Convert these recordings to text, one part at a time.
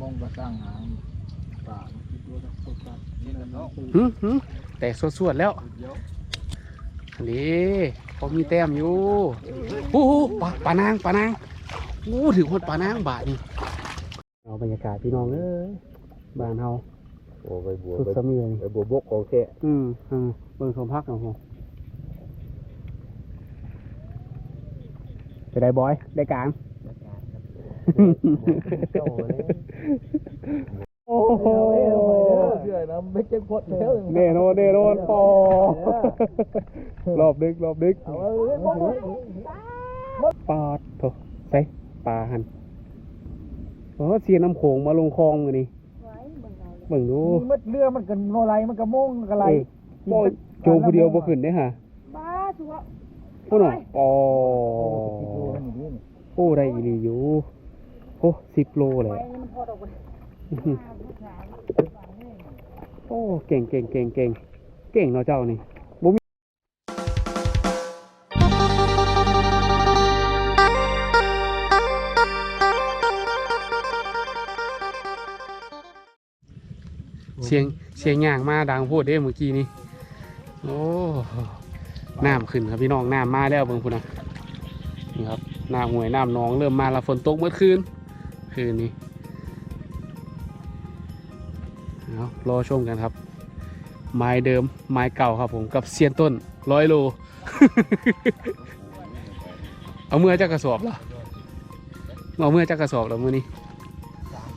มองกระสร้างหางป่าคิดว่าจะตกกันนี่นะน้องหึหึแต่สวดๆแล้วเดี๋ยวอันนี้พอมีแต้มอยู่โอ้โหปลาปลานางปลานางโอ้ถือคนปลานางบาทนี่เอาบรรยากาศพี่น้องเอ้ยบ้านเฮาโอ้ไปบัวสุดสมีเลยไปบัวบกของแท้อืมอืมเบิ่งสมพักหน่อยไปได้บอย ได้การ โอ้โหเชื่อนะไม่เจ็บปวดแล้วเนโนเนโนปอรอบดึกรอบดึกปาดโถใส่ปลาหันโอ้เสียน้ำโขงมาลงคลองเลยนี่เบิ่งดูมันเรือมันกันโนไรมันกระม่งกระไรโจมผู้เดียวบ่ขึ้นได้ฮะบ้าชัวพูดหน่อยอ๋อโอ้ได้อีหลีอยู่ โอ้สิบโลเลยโอ้เก่งเก่งเก่งเก่งเก่งเนาะเจ้านี่บ่มีเสียงเสียงย่างมาดังพูดเด้เมื่อกี้นี้โอ้น้ำขึ้นครับพี่น้องน้ำมาแล้วเบิ่งพุ่นะนี่ครับน้ำห้วยน้ำนองเริ่มมาแล้วฝนตกเมื่อคืน คืนนี้เอารอชมกันครับ ไม้เดิมไม้เก่าครับผมกับเซียนต้นร้อยโล เอาเมื่อจากกระสอบเหรอเอาเมื่อจากกระสอบแล้วมือนี้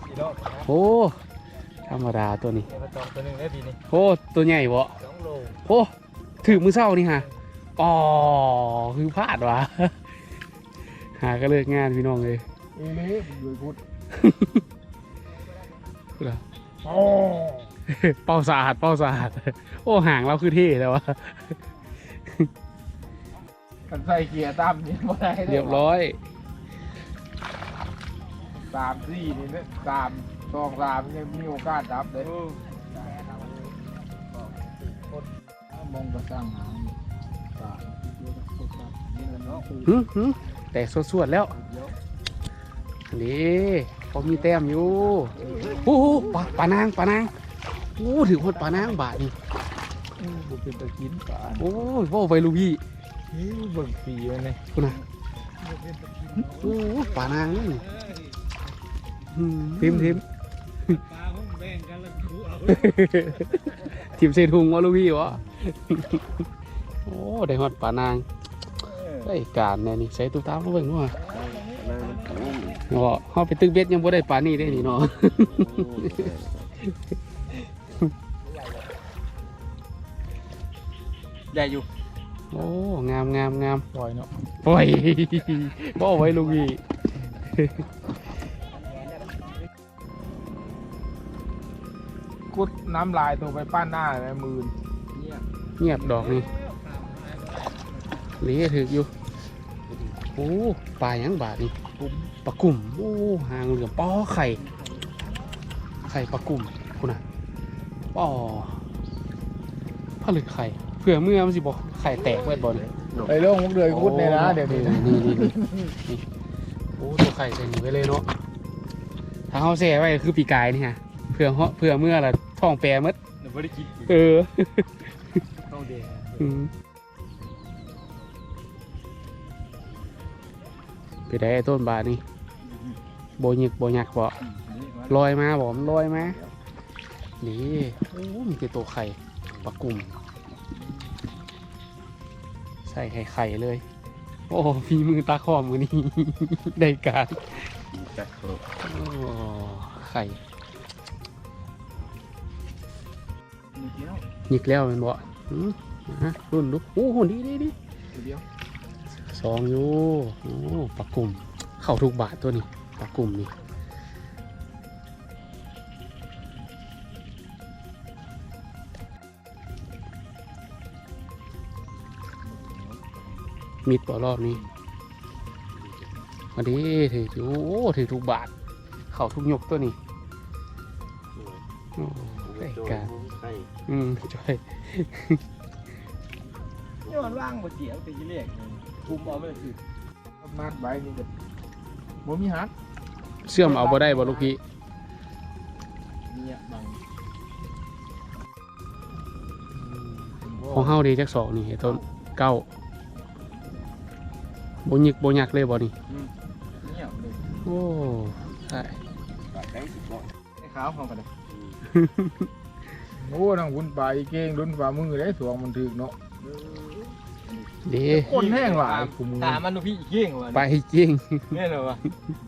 กิโลโอ้ธรรมดาตัวนี้มาจองตัวหนึ่งได้ปีนี้โอ้ตัวใหญ่บ่สองโลโอ้ถือมือเศร้านี่ฮะอ๋อคือพลาดวะหาก็เลิกงานพี่น้องเลย เอ้ยอยู่พุทธเหรอโอ้เป้าสะอาดเป้าสะอาดโอ้ห่างเราคือเท่แต่ว่ากันใส่เกียร์ตามนี่บ่ได้เรียบร้อยสามสี่นี่เนี่ยสามสองสามยังมีโอกาสดับเลยมองกระสร้างหางป่าคิดว่าจะตกกันนี่นะน้องหึหึแต่สวดๆแล้วเดี๋ยวอั นนี้พอมีแต้มอยู่โอ้โหปลาปลานางปลานางโอ้ถือคนปลานางบาทนี่บุเป็นตะกินป่าโอ้ยว่าไปลูกพี่นี่เบิ่งปีมันเลยคุณนะโอ้ปลานางนี่อืมทิมทิมทีมเซทุงวะลูกพี่วะโอ้ได้ฮอดปลานางได้การแน่นี่ใส่ตุ๊กตามาเบิ่งด้วย เนาะเฮาไปตึกเบ็ดยังบ่ได้ปลานี่ได้นี่เนาะใหญ่อยู่ โอ้ งามงามงามปล่อยเนาะโอ้ยบ่เอาไว้ลูกพี่กุดน้ำลายตัวไปป้านหน้าเลยมืนเนี่ยเงียบดอกนี่หลีถืออยู่ โอ้ปลาหยังบาทนี่กุม ปลากุ่มโอ้หางเหลืองป้อไข่ ไข่ปลากุ่มคุณน่ะป้อผลึกไข่เผื่อเมื่อมันสิบอกไข่แตกเว้ยบอลไอ้เรื่องมุกเดือยกุดเนี่ยนะเดี๋ยวนี้นะนี่นี่นี่นี่โอ้ตัวไข่ใส่หนีไว้เลยเนาะถ้าเขาแช่ไว้คือปีกายนี่ฮะเผื่อเฮาเผื่อเมื่อละท้องแปรหมดเดี๋ยวไม่ได้กินเออต้องเดอืมไปได้ไอ้ต้นบาทนี่ โบยิกโบยักบ่ลอยมาบ่มันลอยมานี่โอ้มีแต่ตัวไข่ปลากลุ่มใส่ไข่ไข่เลย โอ้ฝีมือตาคอมมือนี้ได้การโอ้ไข่หยิกแล้วแมันบ่อืมฮะรุ่นดูโอ้โหดีดีดีเดียวสองอยู่โอ้ปลากลุ่มเข้าทุกบาทตัวนี้ ปลากลุ่มนี่มิดปอรอบนี้มาดีถืออยู่โอ้ถือทุกบาท เข้าทุกยกตัวนี้โอ้ได้การอืมช่วยนี่มันว่างบ่เสียงตีเรียกกุมเอาไม่ได้คือมากใบนี่ก็บ่มีหัก เชื่อมเอาบ่ได้บ่ลูกพี่ของเฮาดีจักสองนี่เห็นต้นเก้าบ่หยิกบ่หยักเลยบ่นี่นี่โอ้ใช่ได้ขาวข้อมกันเลย โอ้น้องวุ่นปเก่งลุ้นฝ่ามือได้สวงมันถึกเนาะ ดีคนแห้งหลายกูมือถามมันดูพี่อีกเกี้ยงวะไปจริง เนี่ยเหรอวะ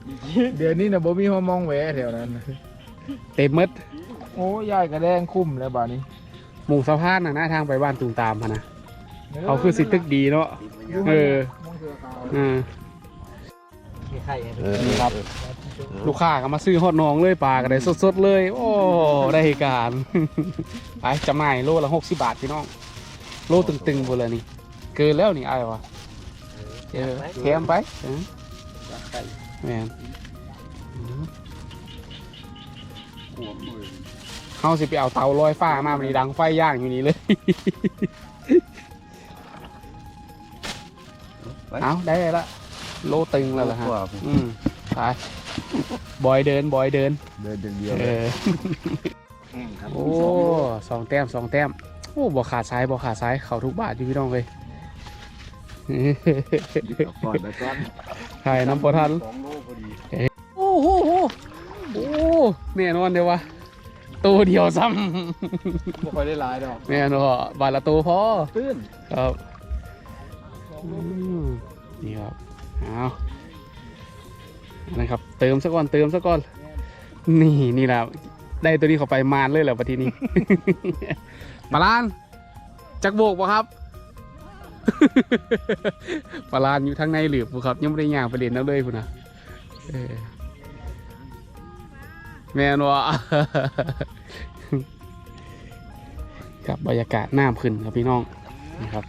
อีกเกี้ยงเดี๋ยวนี้น่ะบ่มีห้องมองแหวแถวนั้น เต็มหมดโอ้ยายกระแดงคุ้มแล้วบาดนี้หมู่สะพานน่ะหน้าทางไปบ้านตุงตามหั่นนะเขาคือสิตึกดีเนาะเออมองเสือขาวอ่ามีไข่ไงนี่ครับ ลูกค้าก็มาซื้อฮอดน้องเลยปลาก็ได้สดๆเลย โอ้ได้การไปจำหน่ายโลละหกสิบบาทพี่น้อง โลตึงๆหมดเลยนี่ เกินแล้วนี่ไอ้ายวะเออแถมไปเออแม่นอืมเฮาสิไปเอาเตาลอยฟ้ามามันดังไฟย่างอยู่นี่เลย เอาได้ละ โลตึงแล้วล่ะฮะ อืมไปบอยเดิน บอยเดิน เดินเดียวเออโอ้สองแต้มสองแต้ม โอ้บ่ขาดซ้ายบ่ขาดซ้าย เขาทุกบาทอยู่พี่น้องเลย ก่อนแล้วก่อนถ่ายน้ำปอทันสองโลพอดีโอ้โหโอ้แน่นอนเดี๋ยววะตัวเดียวซ้บ่ค่อยได้หลายดอกำแน่นอนบาทละตัวพอตื้นครับอืมนี่ครับเอานะครับ เติมซะก่อนเติมซะก่อน นี่นี่แหละได้ตัวนี้เข้าไปมานเลยแหละปทีนี้ปลาลานจักโบกปะครับ ปลาลานอยู่ทางในหลืบบ่ครับยังไม่ได้ย่างไปเรียนน้ำเลยพุ่นะแม่นวะครับบรรยากาศน้ำขึ้นครับพี่น้องนะครับ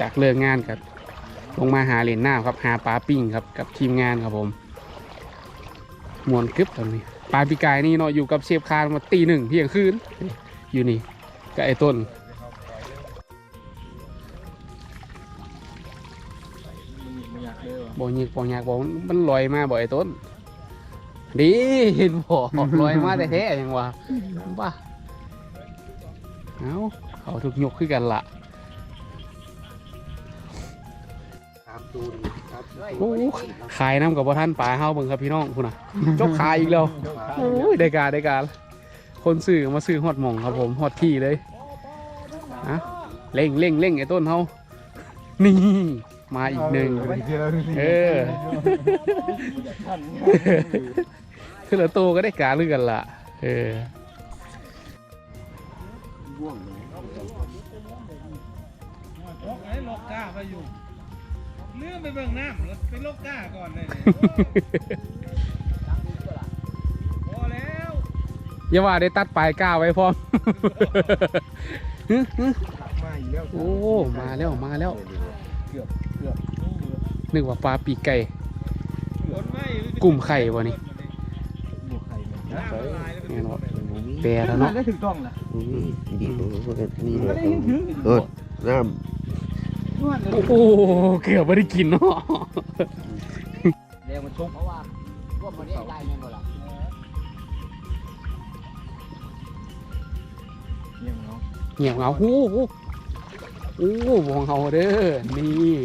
จากเลิกงานกับลงมาหาเหรียญน้ำครับ หาปลาปิ้งครับกับทีมงานครับผมมวนกึบตอนนี้ปลาปีกายนี่เนาะอยู่กับเชฟคานมาตีหนึ่งเที่ยงคืนอยู่นี่กับไอ้ต้น บ่ยิกบ่อยากบอกมันลอยมาบ่ไอ้ต้น ดีเห็นบ่ลอยมาแต่แท้ๆยังวะบ้าเอาเขาถูกยกขึ้นกันละโอ้ขายน้ำกับพ่ท่านปลาเฮาเบิ่งครับพี่น้องคุณน่ะจกขายอีกแล้วโอ้ยได้การได้การคนซื้อมาซื้อฮอดหม่องครับผมฮอดที่เลยอะเร่งเร่งเร่งไอ้ต้นเฮานี่ มาอีกหนึ่งเออคือละโตก็ได้การเรื่อกันละเออไอ้โลกก้าไปอยู่เลื่อนไปเบิ่งน้ำแล้วไปโลกก้าก่อนเลยพอแล้วอย่าว่าได้ตัดปลายก้าวไว้พร้อมฮึฮึมาอีกแล้วโอ้ มาแล้ว มาแล้ว เกือบเกือบนึกว่าปลาปีกไก่คนไม่กลุ่มไข่วะนี่บวกไข่มันน้ำละลายแล้วแน่นอนแปรแล้วเนาะได้ถึงต้องนะดีโอ้โหนี่เลยเออน้ำโอ้โหเกือบไม่ได้กินเนาะแรงมันชุบเพราะว่าร่วมมาได้ได้แม่นบ่ล่ะเยี่ยมเนาะเหี่ยวเหงาโอ้โหโอ้โหของเฮาเด้อนี่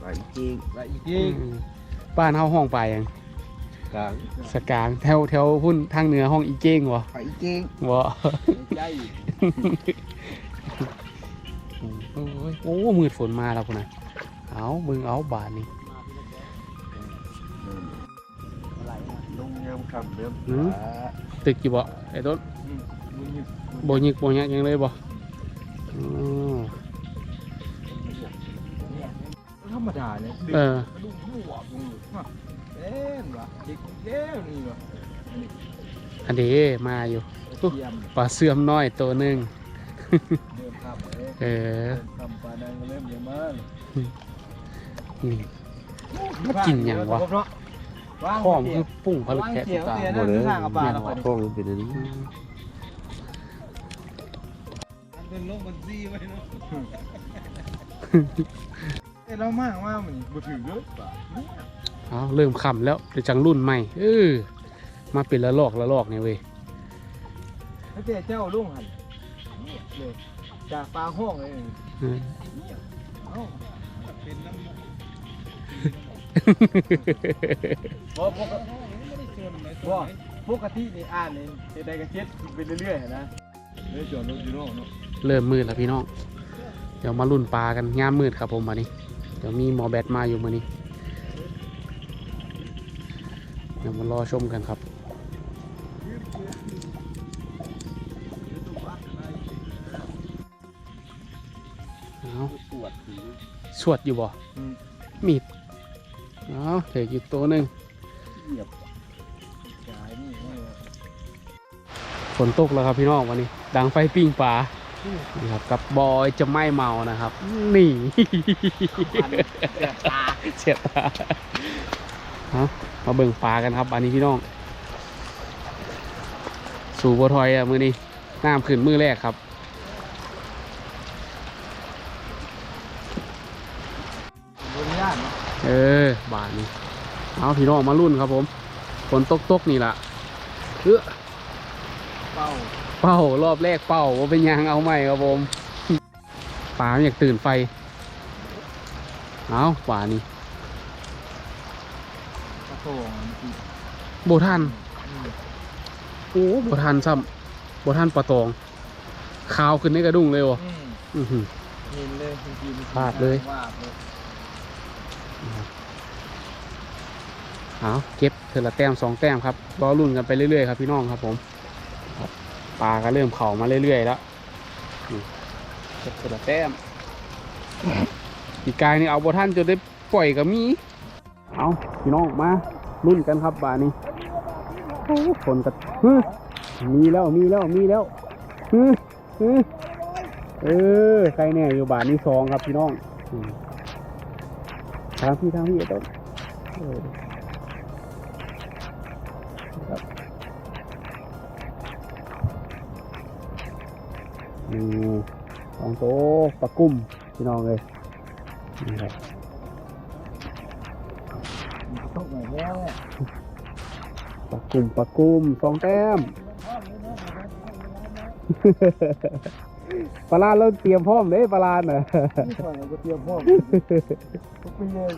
ไปจริงและอีกอืทีมบ้านเฮาห้องไปลายังกลางสกางแถวแถวพุ่นทางเหนือห้องอีเก้งวะไปจริงวะใจโอ้ยโอ้มืดฝนมาแล้วพุ่นนะเอามึงเอาบาทนี่ลงยามคำเริ่มหืมตึกอยู่บ่ไอ้ต้นมึงหยิบบ่ยิกบ่ยักยังเลยบ่อ๋อ ธรรมดาเนี่ยดึงเออ กระดูกหัวมึงฮะเล่นวะจิกเล่นนี่วะอันนี้มาอยู่เทียมปลาเสื่อมน้อยตัวหนึ่งเดิมครับเอ้ยเออเดิมคำปลาแดงเริ่มเยอะมากนี่ มันกินหยังวะ ข้อมนคือปุ้งผลึกแค่ตาหมดเลยปลาแล้วกล้องมันเป็นอันนี้อืมอันเป็นโลกมันซีไว้เนาะเอ้ยเรามากว่ามันบ่ถือเลยปลาเอาเริ่มค่ำแล้วเดี๋ยวจังรุ่นใหม่เออมาเป็นละลอกละลอกเนี่ยเว้ยถ้าเจ้าเจ้าลุงหันเลยจากปลาห้องเลยเออเอ้าเป็นน้ำมันเพราะปกติไม่ได้ชวนเลยว่าปกตินี่อ่านนี่เฮ็ดได้ก็เฮ็ดไปเรื่อยๆนะเรื่อยจอดรถอยู่โน่นเนาะเริ่มมืดแล้วพี่น้อง เดี๋ยวมาลุ่นปลากันงามมืดครับผมมานี้ เดี๋ยวมีหมอแบตมาอยู่มานี้เดี๋ยวมารอชมกันครับเอาสวดสวดอยู่บ่อืมมีดเอาเถืออยู่ตัวหนึ่งจ่ายนี่ไม่ว่าฝนตกแล้วครับพี่น้องวันนี้ ดังไฟปิ้งปลา นี่ครับกับบอยจะไม่เมานะครับ นี่เสียตาเสียตาฮะมาเบิ่งปลากันครับ อันนี้พี่น้อง สู่บัวทอยอะมือนี้น้ำขึ้นมือแรกครับบริญาตเนาะเออบาทนี้เอาพี่น้องมารุ่นครับผมฝนตกตกๆนี่ล่ะเออเป้า เป้ารอบแรกเป้าว่าเป็นยางเอาใหม่ครับผมปลามอยากตื่นไฟ เอาป่านี้กระโบทันโอ้โบทันซ้ำโบทันปลาตองขาวขึ้นในกระดุงเลยวะอือหือเห็นเลยพลาดเลยเอาเก็บเทอละแต้มสองแต้มครับรอรุ่นกันไปเรื่อยๆครับพี่น้องครับผม ปลาก็เริ่มเข่ามาเรื่อยๆแล้วนี่เก็บเทอละแต้มอีกกายนี่เอาโบทันจนได้ปล่อยกับมี เอาพี่น้องมารุ่นกันครับบานี้โอ้ฝนกัฮึมีแล้วมีแล้วมีแล้วฮึฮึเออใครแน่อยู่บาทนี้สองครับพี่น้องอืมทางพี่ทางพี่ไอ้ต้น สองโตะปลากุ้มพี่น้องเลยนี่ครับตกหน่อยแล้วเนี่ยปลากุมปลากุมสองแต้มปลาลาดเราเตรียมพร้อมเลยปลาลาดน่ะนี่ก่อนเราก็เตรียมพร้อมทุกปีเลย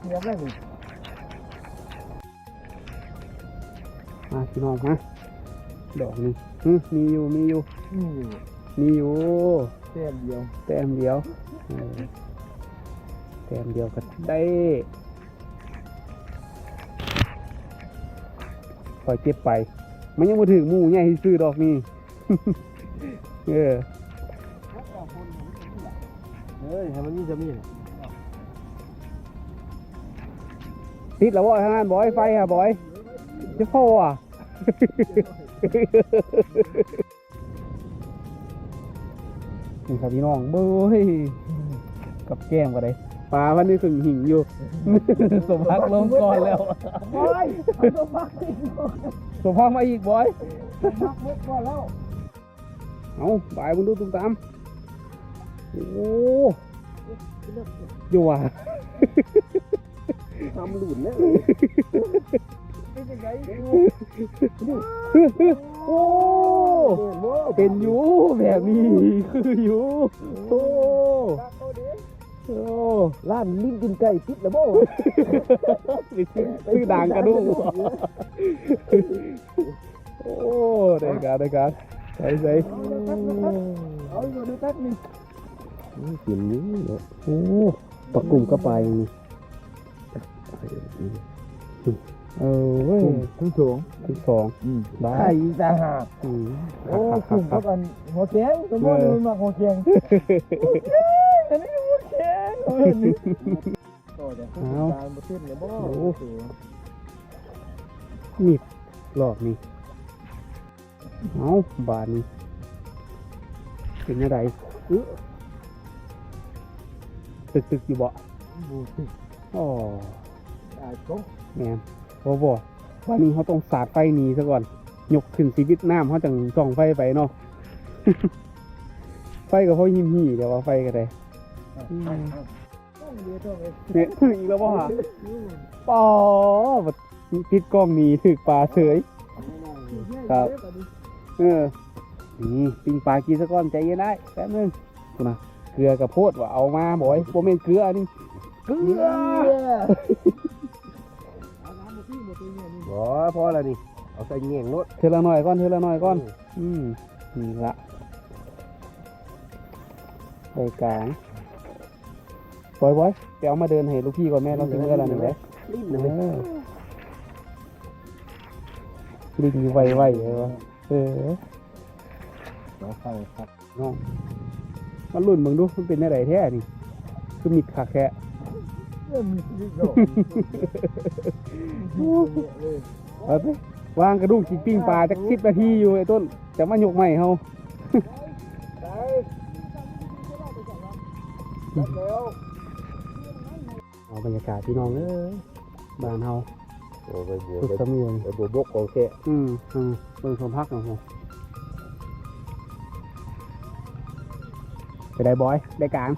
เตรียมได้เลยมาพี่น้องมาดอกหนึงหึมีอยู่มีอยู่นี่อยู่ มีอยู่แต้มเดียวแต้มเดียวเออแต้มเดียวก็ได้คอยเก็บไป มันยังมาถึงหมู่ใหญ่ที่ซื้อดอกนี่เออเฮ้ยให้มันมีจะมีน่ะติดแล้วบอยทางนั้นบอยไฟอะบอยจะโฟอะ นี่ครับพี่น้องเบ้ยกับแก้มก็ได้ปลาพันนี้ถึงหิ่งอยู่ สมพักลงก่อนแล้วบอยต้องพักสิสมพักมาอีกบอยพักเมื่อก่อนแล้วเอาบายมึงดูตุ้มตามโอ้อยู่ว่ะทำหลุดแล้วเป็นยังไง โอ้เป็นอยู่แบบนี้คืออยู่โอ้โอ้ร้านลิ้นกินไก่พิษแล้วบ่ซื้อด่างกระดูกโอ้ได้การได้การใส่ใส่เอาอยู่ดูแป๊บนึงกินนี้เนาะโอ้ปลากลุ่มก็ไปนี่ เออเว้ยทุ่งสูงที่สองได้ไก่ต่างหากอืมโอ้ครับกครัลุ่บมครัเขาบกันหัวแข็งสมมติมันมาหัวแข็งอันนี้หัวแข็งต่อจากการมาขึ้นเลยบ่มีดหลอกนี่เอาบาทนี่เป็นยังไงอึ๊ะตึกตึกอยู่บ่บูติอ๋อตายก็แม่ นบ่บ่วันนี้เขาต้องสาดไฟหนีซะก่อนยกขึ้นชีวิตน้ำเขาจังส่องไฟไปเนาะไฟก็เขาหิมหีแต่ว่าไฟก็ได้ต้องเดียวต้องเองเนี่ยอีกแล้วบ่ฮะปอบัดติดกล้องหนีถึกปลาเฉยครับเออนี่ปิ้งปลากินซะก่อนใจเย็นได้แป๊บนึงกูนะเกลือกับโพดว่าเอามาบ่อยโบเมนเกลือนี่เกลือ บ่พอแล้วนี่ เอาใส่เงี้ยงรถเทละหน่อยก่อนเทละหน่อยก่อน อืมนี่ละไปกลางบอยบอยไปเอามาเดินให้ลูกพี่ก่อนแม่เราถึงเมื่อแล้วหนึ่งเลยลิ้นเอนะอลิงไวไวๆเลยวะเออ เราเข้าครับน้องมันรุ่นมึงดูมันเป็นอะไรแท้นี่ คือมิดขาแค่เไปไปวางกระดุมกินปิ้งปลาจักสิบนาทีอยู่ไอ้ต้นจะมาหยกใหม่เฮาเอาบรรยากาศพี่น้องเอ้ยบ้านเฮาเอาไปบัวสุดไปสมียงไปบัวบกของแค่อืมอืมเบิ่งสมพักหน่อยฮะไปได้บอย ได้กลาง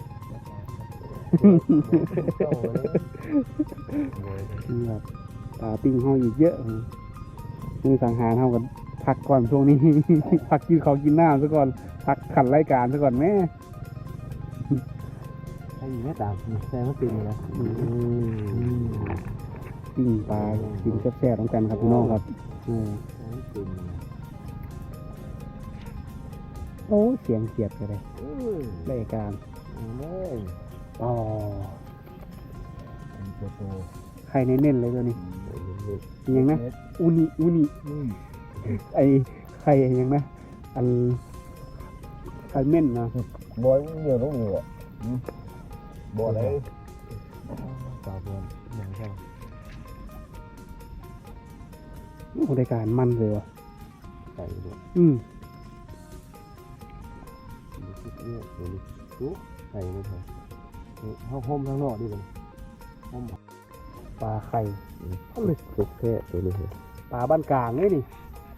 นี่ครับปลาปิ้งเฮาอีกเยอะมมือสังหารเฮากันพักก่อนช่วงนี้ พักกินเขาวกินน้ำซะก่อน พักขันรายการซะก่อนแม่ใช่แม่ตามใช่มันเป็นเลยปิ้งปลากินแซ่บๆต้องกันครับพี่น้องครับโอ้เสียงเกียดกันเลยรายการ อ๋อไข่เน้นๆเลยตัวนี้ยังนะอูนิอูนิอืมไอไข่ยังนะอันไข่เม่นนะบอยเดียวต้องอยู่อะบ่ได้ปลาบอลอย่างเช่นโอ้รายการมันเลยวะใส่เนี่ยอืมเนี่ยเดี๋ยวนี้ปุ๊บใส่ไม่พอ เข้าห้มข้างนอกดีกว่าห้มปลาไข่เอาเลยทุกแค่ตัวนี้เหรอปลาบ้านกลางนี่นี่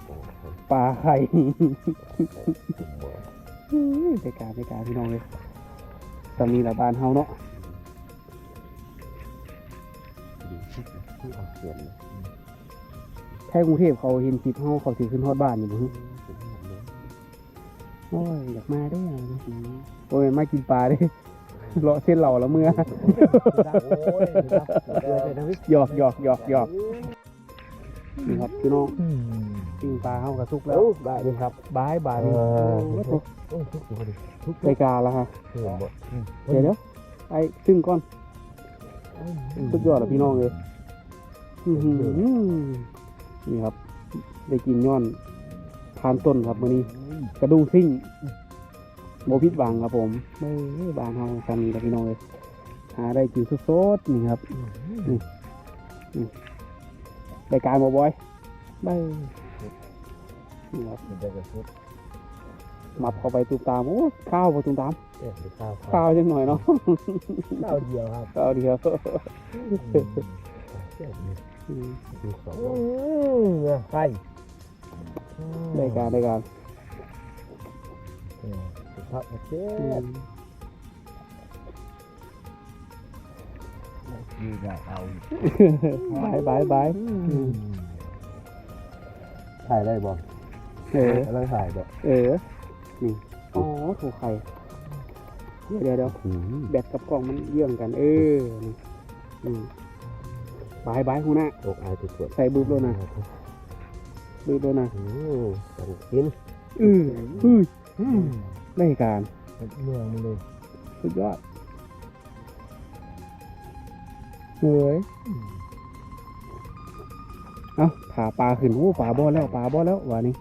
โอ้โหปลาไข่ผมบอกรายการรายการพี่น้องเลยตอนนี้ละบ้านเฮาเนาะดีที่ออกเสียงนะแค่กรุงเทพเขาเห็นคลิปเฮาเขาสิขึ้นฮอดบ้านอยู่บ่ฮึผมเห็นเลยโอ้ยอยากมาได้ยังโอ้ยมากินปลาเด้ เลาะเส้นเหล่าละเมื่อโอ้ยเดี๋ยวใส่น้ำพริกหยอกหยอกหยอกหยอกนี่ครับพี่น้องอืมปิ้งปลาเฮากระทุกแล้วโอ้ได้เลยครับบายบายนี่เออโอ้โหโอ้ทุกตัวดิทุกรายการแล้วฮะเพื่อนบ่เดี๋ยวเดี๋ยวไอ้ซึ่งก่อนสุดยอดเลยพี่น้องเลยอื้อหือนี่ครับ ได้กินย้อนทานต้นครับมื้อนี้ กระดุงซิ่ง โมพิษบางครับผมเอ้ยบางเฮากันนี่แหละพี่น้องเลยหาได้กินสดๆนี่ครับนี่นี่รายการบ่บอยไปนี่ครับมันจะกระสุดมับเข้าไปตุ้มตามโอ้ข้าวบ่ตุ้มตามเอ๊ะหรือข้าวข้าวจังหน่อยเนาะข้าวเดียวครับข้าวเดียวอืมดูสองเนี่ยไข่รายการรายการ สุภาพเชอืฟมยืนเอาบายบายบายอืมถ่ายได้บ่เออกำลังถ่ายบ่เออนี่อ๋อถูกไข่เดี๋ยวเดี๋ยวเดี๋ยวอืมแบตกับกล้องมันเยื่องกัน เออนี่อืมบายบายหูหน้าตกอายตัวสวยใส่บูบแล้วนะบูบแล้วนะอืมต้องกินอืออือ อืมรายการเมืองมันเลยสุดยอดเฮ้ยเอ้าผ่าปลาขึ้นโอ้ปลาบ่อแล้วปลาบ่อแล้ววานี่